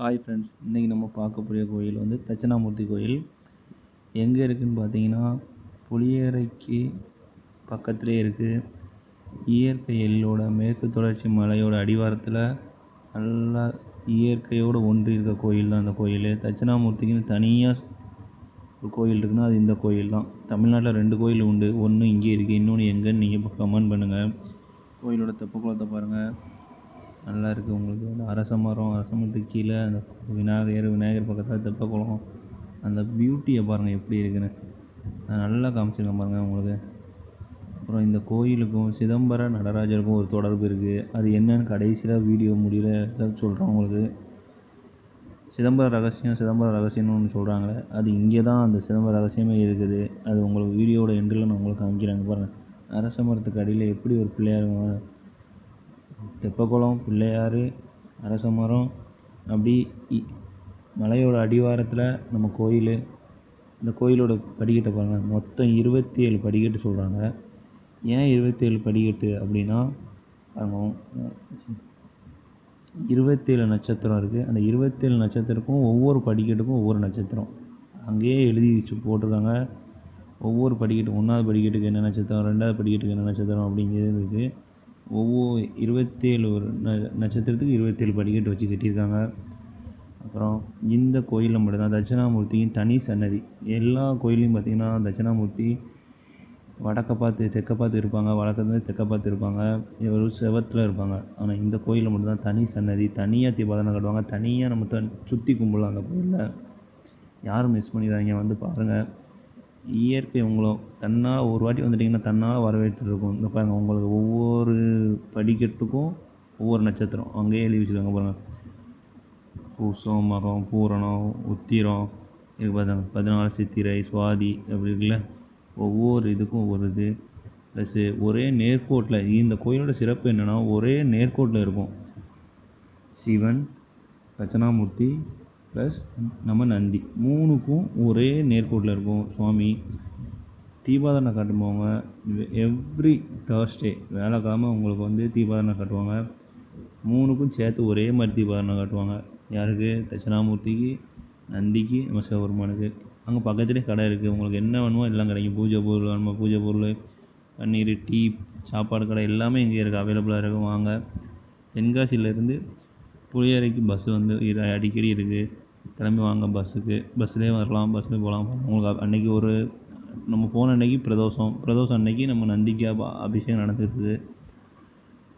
Hi friends இன்றைக்கி நம்ம பார்க்கக்கூடிய கோயில் வந்து தட்சிணாமூர்த்தி கோயில். எங்கே இருக்குதுன்னு பார்த்தீங்கன்னா புளியரைக்கு பக்கத்துலேயே இருக்குது இயற்கை எல்லோட மேற்கு தொடர்ச்சி மலையோட அடிவாரத்தில் நல்லா இயற்கையோடு ஒன்றி இருக்க கோயில் தான் அந்த கோயில். தட்சிணாமூர்த்திக்குன்னு தனியாக ஒரு கோயில் இருக்குன்னா அது இந்த கோயில் தான் தமிழ்நாட்டில் ரெண்டு கோயில் உண்டு. ஒன்று இங்கே இருக்குது இன்னொன்று எங்கேன்னு நீங்கள் கமெண்ட் பண்ணுங்கள் கோயிலோட தெப்பக்குளத்தை பாருங்கள் நல்லா இருக்குது உங்களுக்கு வந்து அரச மரம் அரச மரத்துக்கு கீழே அந்த விநாயகர் விநாயகர் பக்கத்தில் தெப்பக்குளம் அந்த பியூட்டியை பாருங்கள் எப்படி இருக்குன்னு. நல்லா காமிச்சிருக்கேன் பாருங்கள் உங்களுக்கு. அப்புறம் இந்த கோயிலுக்கும் சிதம்பர நடராஜருக்கும் ஒரு தொடர்பு இருக்குது அது என்னன்னு கடைசியில் வீடியோ முடியல சொல்கிறோம் உங்களுக்கு. சிதம்பர ரகசியம் சிதம்பர ரகசியம்னு ஒன்று சொல்கிறாங்களே அது இங்கே தான் அந்த சிதம்பர ரகசியமே இருக்குது. அது உங்களுக்கு வீடியோட எண்டில் நான் உங்களுக்கு காமிக்கிறாங்க பாருங்கள் அரச மரத்துக்கு அடியில் எப்படி ஒரு பிள்ளையார் தெப்பக்குளம் பிள்ளையார் அரச மரம் அப்படி மலையோட அடிவாரத்தில் நம்ம கோயில் இந்த கோயிலோட படிக்கட்டை பாருங்கள் மொத்தம் இருபத்தி ஏழு படிக்கட்டு சொல்கிறாங்க ஏன் இருபத்தேழு படிக்கட்டு அப்படின்னா இருபத்தேழு நட்சத்திரம் இருக்குது அந்த இருபத்தேழு நட்சத்திரக்கும் ஒவ்வொரு படிக்கட்டுக்கும் ஒவ்வொரு நட்சத்திரம். அங்கேயே எழுதி வச்சு போட்டிருக்காங்க. ஒவ்வொரு படிக்கட்டு ஒன்றாவது படிக்கட்டுக்கு என்ன நட்சத்திரம் ரெண்டாவது படிக்கட்டுக்கு என்ன நட்சத்திரம் அப்படிங்கிறது இருக்குது ஒவ்வொரு இருபத்தேழு ஒரு ந நட்சத்திரத்துக்கு இருபத்தேழு படிக்கட்டு வச்சு கட்டியிருக்காங்க. அப்புறம் இந்த கோயிலில் மட்டும்தான் தட்சிணாமூர்த்தியின் தனி சன்னதி. எல்லா கோயிலையும் பார்த்திங்கன்னா தட்சிணாமூர்த்தி வடக்க பார்த்து தெற்க பார்த்து இருப்பாங்க. வடக்கிருந்து தெற்க பார்த்து இருப்பாங்க. ஒரு செவத்தில் இருப்பாங்க. ஆனால் இந்த கோயிலில் மட்டும்தான் தனி சன்னதி. தனியாக தீபாதனை கட்டுவாங்க. தனியாக நம்ம த சுற்றி கும்பிடலாம் அந்த கோயிலில். யாரும் மிஸ் பண்ணிடுறாங்க வந்து பாருங்கள் இயற்கை உங்களை தன்னால் ஒரு வாட்டி வந்துட்டிங்கன்னா தன்னால் வரவேற்றுட்டு இருக்கும் இந்த பாருங்கள் உங்களுக்கு ஒவ்வொரு படிக்கட்டுக்கும் ஒவ்வொரு நட்சத்திரம். அங்கேயே எழுதி வச்சுருக்காங்க பாருங்கள் பூசம் மகம் பூரணம் உத்திரம் இது பார்த்தாங்க பதினாலு சித்திரை சுவாதி அப்படி இருக்குல்ல? ஒவ்வொரு இதுக்கும் ஒவ்வொரு இது. ப்ளஸ்ஸு ஒரே நேர்கோட்டில் இந்த கோயிலோட சிறப்பு என்னென்னா ஒரே நேர்கோட்டில் இருக்கும். சிவன் தட்சணாமூர்த்தி ப்ளஸ் நம்ம நந்தி. மூணுக்கும் ஒரே நேர்கோட்டில் இருக்கும். சுவாமி தீபாதனை காட்டுவாங்க எவ்ரி தேர்ஸ்டே வேலைக்கிழமை உங்களுக்கு வந்து தீபாதனை காட்டுவாங்க. மூணுக்கும் சேர்த்து ஒரே மாதிரி தீபாதனை காட்டுவாங்க. யாருக்கு? தட்சிணாமூர்த்திக்கு நந்திக்கு நம்ம சிவபெருமானுக்கு அங்கே பக்கத்துலேயே கடை இருக்குது உங்களுக்கு என்ன வேணுமோ எல்லாம் கிடைக்கும். பூஜை பொருள் வேணுமா? பூஜை பொருள் பன்னீர் டீ சாப்பாடு கடை எல்லாமே இங்கே இருக்குது அவைலபிளாக இருக்கும். வாங்க. தென்காசியிலேருந்து புளியரைக்கு பஸ்ஸு வந்து அடிக்கடி இருக்குது கிளம்பி வாங்க பஸ்ஸுக்கு பஸ்ஸுலேயே வரலாம் பஸ்ஸில் போகலாம். உங்களுக்கு அன்றைக்கி ஒரு நம்ம போன அன்றைக்கி பிரதோஷம். பிரதோஷம் அன்றைக்கி நம்ம நந்திக்கு அபிஷேகம் நடந்துருக்குது.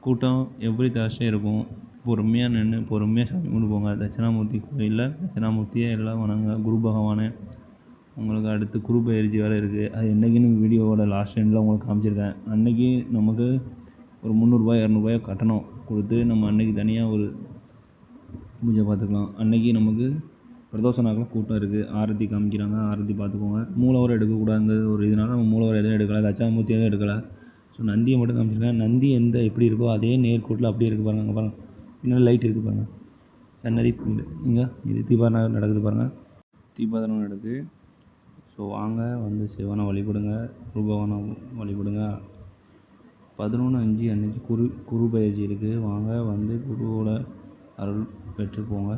கூட்டம் எவ்ரி தாஷே இருக்கும்? பொறுமையாக நின்று பொறுமையாக சாமி கொண்டு போங்க தட்சிணாமூர்த்தி கோயிலில் தட்சிணாமூர்த்தியே எல்லாம் வணங்க. குரு பகவானே உங்களுக்கு அடுத்து குரு பயிற்சி வேறு இருக்குது அது என்றைக்குன்னு வீடியோவோட லாஸ்ட் எண்டில் உங்களுக்கு காமிச்சிருக்கேன். அன்றைக்கி நமக்கு ஒரு முந்நூறுரூவா இரநூறுபாயோ கட்டணம் கொடுத்து நம்ம அன்றைக்கி தனியாக ஒரு பூஜை பார்த்துக்கலாம். அன்றைக்கி நமக்கு பிரதோஷ நாளில் கூட்டம் இருக்குது ஆரத்தி காமிக்கிறாங்க. ஆரத்தி பார்த்துக்கோங்க. மூலவரம் எடுக்கக்கூடாதுங்கிறது ஒரு இதனால் நம்ம மூலவரம் எதுவும் எடுக்கலை. தச்சாமூர்த்தி எதுவும் எடுக்கலை. ஸோ நந்தியை மட்டும் காமிச்சிருக்கேன். நந்தி எந்த எப்படி இருக்கோ அதே நேர்கோட்டில் அப்படியே இருக்குது பாருங்கள் அங்கே பாருங்கள் பின்னாடி லைட் இருக்குது பாருங்கள் சன்னதி இங்கே இது தீபாவளி நடக்குது பாருங்கள் தீபாவளி நடக்குது ஸோ வாங்க. வந்து சிவனை வழிபடுங்க. குருபவனை வழிபடுங்க. பதினொன்று அஞ்சு அன்றைக்கி குரு குரு பயிற்சி இருக்குது வாங்க. வந்து குருவோட அருள் பெற்றுப்போங்க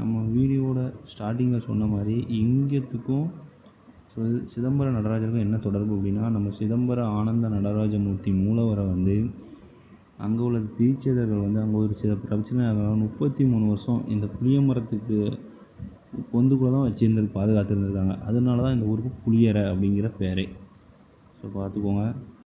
நம்ம வீடியோவோட ஸ்டார்டிங்கில் சொன்ன மாதிரி இங்கேத்துக்கும் சிதம்பர நடராஜருக்கும் என்ன தொடர்பு அப்படின்னா நம்ம சிதம்பர ஆனந்த நடராஜமூர்த்தி மூலவரை வந்து அங்கே உள்ள தீட்சிதர்கள் வந்து அங்கே ஒரு சில பிரச்சனை முப்பத்தி மூணு வருஷம் இந்த புளிய மரத்துக்கு பொந்துக்குள்ளே தான் வச்சுருந்து பாதுகாத்துருந்துருக்காங்க. அதனால தான் இந்த ஊருக்கு புளியரை அப்படிங்கிற பேரே. ஸோ பார்த்துக்கோங்க.